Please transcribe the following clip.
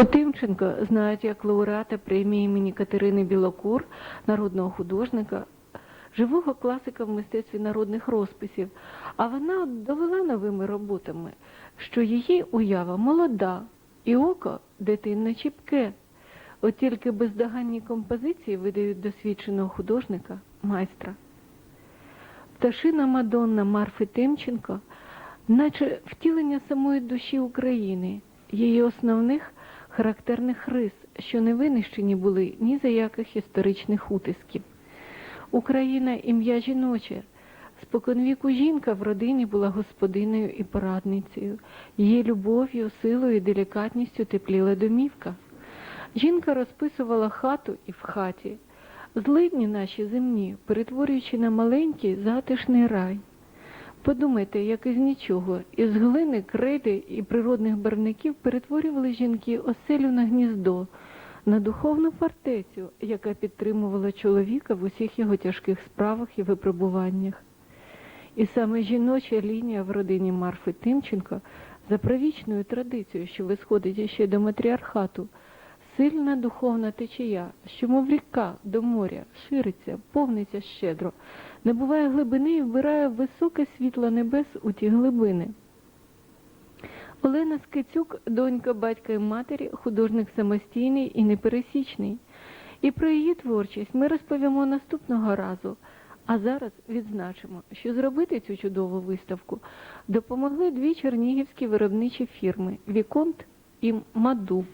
Потимченко знають як лауреата премії імені Катерини Білокур, народного художника, живого класика в мистецтві народних розписів. А вона довела новими роботами, що її уява молода і око дитинно чіпке. От тільки бездоганні композиції видають досвідченого художника, майстра. Пташина Мадонна Марфи Тимченко, наче втілення самої душі України, її основних характерних рис, що не винищені були ні за яких історичних утисків. Україна ім'я жіноче. Споконвіку жінка в родині була господинею і порадницею. Її любов'ю, силою і делікатністю тепліла домівка. Жінка розписувала хату і в хаті, злидні наші земні, перетворюючи на маленький затишний рай. Подумайте, як із нічого, із глини, криди і природних барвників перетворювали жінки оселю на гніздо, на духовну фортецю, яка підтримувала чоловіка в усіх його тяжких справах і випробуваннях. І саме жіноча лінія в родині Марфи Тимченко за правічною традицією, що висходить іще до матріархату, сильна духовна течія, що, мов ріка до моря, шириться, повниться щедро, набуває глибини і вбирає високе світло небес у ті глибини. Олена Скицюк, донька батька і матері, художник самостійний і непересічний. І про її творчість ми розповімо наступного разу. А зараз відзначимо, що зробити цю чудову виставку допомогли дві чернігівські виробничі фірми Віконт і Маду.